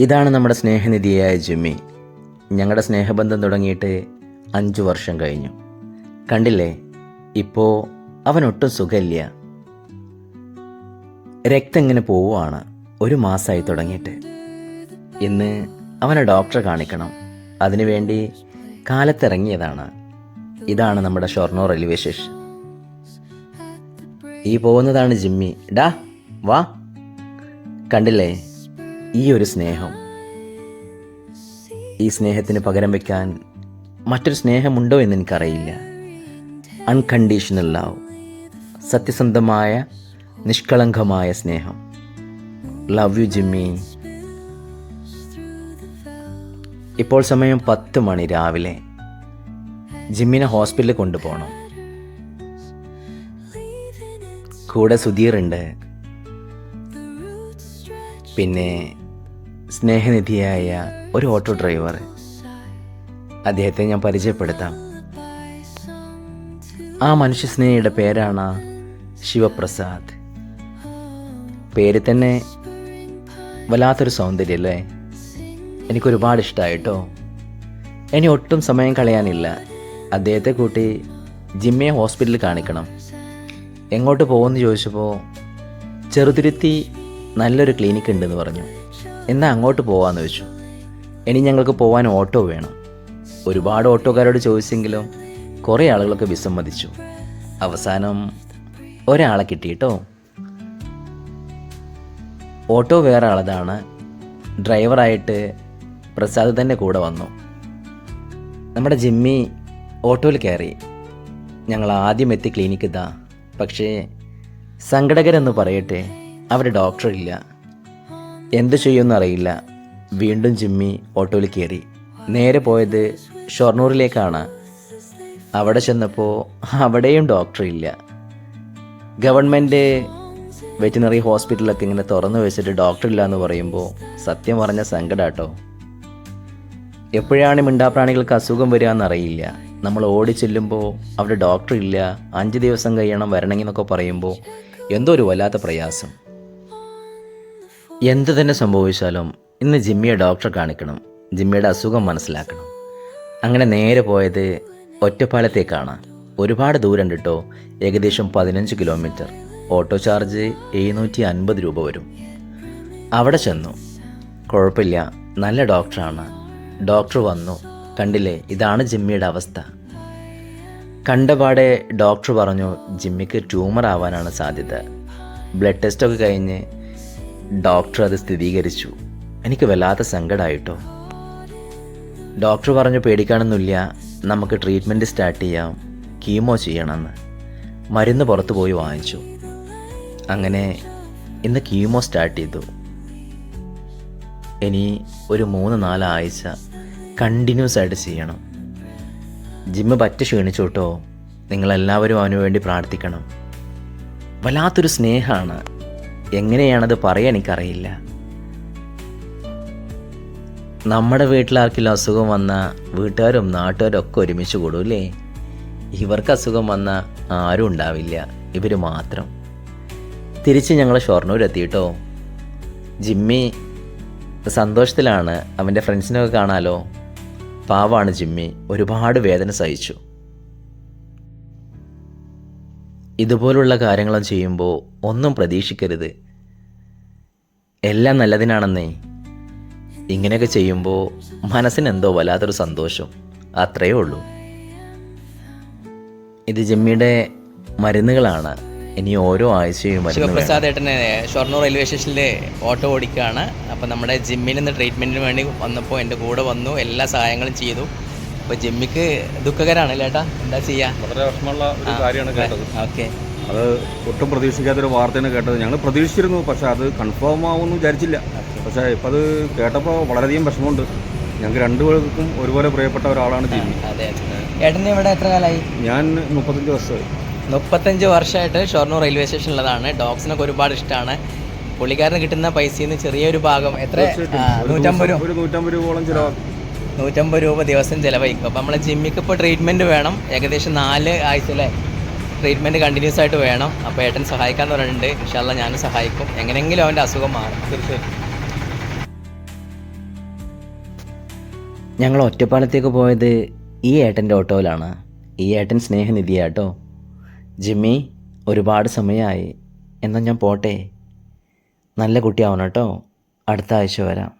ഇതാണ് നമ്മുടെ സ്നേഹനിധിയായ ജിമ്മി. ഞങ്ങളുടെ സ്നേഹബന്ധം തുടങ്ങിയിട്ട് അഞ്ചു വർഷം കഴിഞ്ഞു. കണ്ടില്ലേ? ഇപ്പോൾ അവനൊട്ടും സുഖമില്ല. രക്തം ഇങ്ങനെ പോവുകയാണ് ഒരു മാസമായി തുടങ്ങിയിട്ട്. ഇന്ന് അവനെ ഡോക്ടറെ കാണിക്കണം. അതിനുവേണ്ടി കാലത്തിറങ്ങിയതാണ്. ഇതാണ് നമ്മുടെ ഷൊർണൂർ റെയിൽവേ സ്റ്റേഷൻ. ഈ പോകുന്നതാണ് ജിമ്മി. ഡാ വാ. കണ്ടില്ലേ? ഈ ഒരു സ്നേഹം. ഈ സ്നേഹത്തിന് പകരം വെക്കാൻ മറ്റൊരു സ്നേഹമുണ്ടോ എന്ന് എനിക്കറിയില്ല. അൺകണ്ടീഷണൽ ലവ് സത്യസന്ധമായ നിഷ്കളങ്കമായ സ്നേഹം. ലവ് യു ജിമ്മി ഇപ്പോൾ സമയം പത്ത് മണി രാവിലെ. ജിമ്മിനെ ഹോസ്പിറ്റലിൽ കൊണ്ടുപോകണം. കൂടെ സുധീറുണ്ട്. പിന്നെ സ്നേഹനിധിയായ ഒരു ഓട്ടോ ഡ്രൈവർ. അദ്ദേഹത്തെ ഞാൻ പരിചയപ്പെടുത്താം. ആ മനുഷ്യസ്നേഹിയുടെ പേരാണ് ശിവപ്രസാദ്. പേര് തന്നെ വല്ലാത്തൊരു സൗന്ദര്യം അല്ലേ എനിക്കൊരുപാട് ഇഷ്ടമായിട്ടോ ഇനി ഒട്ടും സമയം കളയാനില്ല. അദ്ദേഹത്തെ കൂട്ടി ജിമ്മയെ ഹോസ്പിറ്റലിൽ കാണിക്കണം. എങ്ങോട്ട് പോകുമെന്ന് ചോദിച്ചപ്പോൾ ചെറുതുരുത്തി നല്ലൊരു ക്ലിനിക്ക് ഉണ്ടെന്ന് പറഞ്ഞു. എന്നാൽ അങ്ങോട്ട് പോകാമെന്ന് വെച്ചു. ഇനി ഞങ്ങൾക്ക് പോകാൻ ഓട്ടോ വേണം. ഒരുപാട് ഓട്ടോക്കാരോട് ചോദിച്ചെങ്കിലും കുറേ ആളുകളൊക്കെ വിസമ്മതിച്ചു. അവസാനം ഒരാളെ കിട്ടിയിട്ടോ? ഓട്ടോ വേറെ ആളതാണ്. ഡ്രൈവറായിട്ട് പ്രസാദ് തന്നെ കൂടെ വന്നു. നമ്മുടെ ജിമ്മി ഓട്ടോയിൽ കയറി. ഞങ്ങൾ ആദ്യം എത്തി ക്ലിനിക്ക് ഇതാ. പക്ഷേ സങ്കടകരെന്ന് പറയട്ടെ അവിടെ ഡോക്ടറില്ല എന്ത് ചെയ്യുമെന്ന് അറിയില്ല. വീണ്ടും ജിമ്മി ഓട്ടോയിൽ കയറി. നേരെ പോയത് ഷൊർണൂരിലേക്കാണ്. അവിടെ ചെന്നപ്പോൾ അവിടെയും ഡോക്ടറില്ല ഗവൺമെന്റ് വെറ്റിനറി ഹോസ്പിറ്റലൊക്കെ ഇങ്ങനെ തുറന്നു വെച്ചിട്ട് ഡോക്ടറില്ല എന്ന് പറയുമ്പോൾ സത്യം പറഞ്ഞ സങ്കടാട്ടോ. എപ്പോഴാണ് മിണ്ടാപ്രാണികൾക്ക് അസുഖം വരിക എന്നറിയില്ല നമ്മൾ ഓടി ചെല്ലുമ്പോൾ അവിടെ ഡോക്ടർ ഇല്ല. അഞ്ച് ദിവസം കഴിയണം വരണമെങ്കിൽ എന്നൊക്കെ പറയുമ്പോൾ എന്തോ ഒരു വല്ലാത്ത പ്രയാസം. എന്ത് തന്നെ സംഭവിച്ചാലും ഇന്ന് ജിമ്മിയെ ഡോക്ടറെ കാണിക്കണം. ജിമ്മിയുടെ അസുഖം മനസ്സിലാക്കണം. അങ്ങനെ നേരെ പോയത് ഒറ്റപ്പാലത്തേക്കാണ്. ഒരുപാട് ദൂരം കിട്ടോ ഏകദേശം പതിനഞ്ച് കിലോമീറ്റർ. ഓട്ടോ ചാർജ് എഴുന്നൂറ്റി അൻപത് രൂപ വരും. അവിടെ ചെന്നു. കുഴപ്പമില്ല. നല്ല ഡോക്ടറാണ്. ഡോക്ടർ വന്നു. കണ്ടില്ലേ? ഇതാണ് ജിമ്മിയുടെ അവസ്ഥ. കണ്ടപാടെ ഡോക്ടർ പറഞ്ഞു ജിമ്മിക്ക് ട്യൂമർ ആവാനാണ് സാധ്യത. ബ്ലഡ് ടെസ്റ്റൊക്കെ കഴിഞ്ഞ് ഡോക്ടർ അത് സ്ഥിരീകരിച്ചു. എനിക്ക് വല്ലാത്ത സങ്കടമായിട്ടോ ഡോക്ടർ പറഞ്ഞു പേടിക്കാനൊന്നുമില്ല. നമുക്ക് ട്രീറ്റ്മെന്റ് സ്റ്റാർട്ട് ചെയ്യാം. കീമോ ചെയ്യണമെന്ന്. മരുന്ന് പുറത്തു പോയി വാങ്ങിച്ചു. അങ്ങനെ ഇന്ന് കീമോ സ്റ്റാർട്ട് ചെയ്തു. ഇനി ഒരു മൂന്ന് നാലാഴ്ച കണ്ടിന്യൂസ് ആയിട്ട് ചെയ്യണം. ജിമ്മ് പറ്റ ക്ഷീണിച്ചു കേട്ടോ. നിങ്ങളെല്ലാവരും അവന് വേണ്ടി പ്രാർത്ഥിക്കണം. വല്ലാത്തൊരു സ്നേഹമാണ്. എങ്ങനെയാണത് പറയാൻ എനിക്കറിയില്ല. നമ്മുടെ വീട്ടിലാർക്കെങ്കിലും അസുഖം വന്ന വീട്ടുകാരും നാട്ടുകാരും ഒക്കെ ഒരുമിച്ച് കൂടൂല്ലേ ഇവർക്ക് അസുഖം വന്നാൽ ആരും ഉണ്ടാവില്ല ഇവർ മാത്രം. തിരിച്ച് ഞങ്ങൾ ഷൊർണൂർ എത്തിയിട്ടോ ജിമ്മി സന്തോഷത്തിലാണ് അവന്റെ ഫ്രണ്ട്സിനൊക്കെ കാണാലോ? പാവാണ് ജിമ്മി ഒരുപാട് വേദന സഹിച്ചു. ഇതുപോലുള്ള കാര്യങ്ങളും ചെയ്യുമ്പോൾ ഒന്നും പ്രതീക്ഷിക്കരുത്. എല്ലാം നല്ലതിനാണെന്നേ. ഇങ്ങനെയൊക്കെ ചെയ്യുമ്പോൾ മനസ്സിന് എന്തോ വല്ലാത്തൊരു സന്തോഷം. അത്രയേ ഉള്ളൂ. ഇത് ജിമ്മിയുടെ മരുന്നുകളാണ്. ഇനി ഓരോ ആഴ്ചയും. ശിവപ്രസാദ് ഏട്ടനെ ഷൊർണൂർ റെയിൽവേ സ്റ്റേഷനിൽ ഓട്ടോ ഓടിക്കുകയാണ്. അപ്പോൾ നമ്മുടെ ജിമ്മിൽ നിന്ന് ട്രീറ്റ്മെന്റിന് വേണ്ടി വന്നപ്പോൾ എന്റെ കൂടെ വന്നു എല്ലാ സഹായങ്ങളും ചെയ്തു. അപ്പോൾ ജിമ്മിക്ക് ദുഃഖകരമാണ് ചേട്ടാ എന്താ ചെയ്യാ? വളരെ വിഷമമുള്ള ഒരു കാര്യമാണ് കേട്ടത്. ഓക്കെ. അത് ഒട്ടും പ്രതീക്ഷിക്കാത്തൊരു വാർത്തയാണ് കേട്ടത്. ഞങ്ങൾ പ്രതീക്ഷിച്ചിരുന്നു പക്ഷേ അത് കൺഫേം ആവുമെന്ന് വിചാരിച്ചില്ല. പക്ഷേ ഇപ്പം അത് കേട്ടപ്പോൾ വളരെയധികം വിഷമമുണ്ട്. ഞങ്ങൾക്ക് രണ്ടുപേർക്കും ഒരുപോലെ പ്രിയപ്പെട്ട ഒരാളാണ് ജിമ്മി. ഏട്ടന് ഇവിടെ എത്ര കാലമായി? ഞാൻ മുപ്പത്തഞ്ച് വർഷമായി. മുപ്പത്തഞ്ച് വർഷമായിട്ട് ഷൊർണൂർ റെയിൽവേ സ്റ്റേഷനിലുള്ളതാണ്. ഡോഗ്സിനൊക്കെ ഒരുപാട് ഇഷ്ടമാണ് പുള്ളിക്കാരന് കിട്ടുന്ന പൈസയിൽ നിന്ന് ചെറിയൊരു ഭാഗം എത്ര? നൂറ്റമ്പത് രൂപ. ഒരു നൂറ്റമ്പത് രൂപയോളം ചിലവാക്കും. നൂറ്റമ്പത് രൂപ ദിവസം ചിലവഴിക്കും. അപ്പോൾ നമ്മളെ ജിമ്മിക്ക് ഇപ്പോൾ ട്രീറ്റ്മെന്റ് വേണം. ഏകദേശം നാല് ആഴ്ചയിലെ ട്രീറ്റ്മെന്റ് കണ്ടിന്യൂസ് ആയിട്ട് വേണം. അപ്പോൾ ഏട്ടൻ സഹായിക്കാന്ന് പറഞ്ഞിട്ടുണ്ട്. ഇൻഷാല്ല ഞാൻ സഹായിക്കും. എങ്ങനെയെങ്കിലും അവന്റെ അസുഖം മാറും. തീർച്ചയായിട്ടും ഞങ്ങൾ ഒറ്റപ്പാലത്തേക്ക് പോയത് ഈ ഏട്ടന്റെ ഓട്ടോയിലാണ്. ഈ ഏട്ടൻ സ്നേഹനിധിയാട്ടോ. ജിമ്മി ഒരുപാട് സമയമായി. എന്നാൽ ഞാൻ പോട്ടെ. നല്ല കുട്ടിയാവണം കേട്ടോ. അടുത്ത ആഴ്ച വരാം.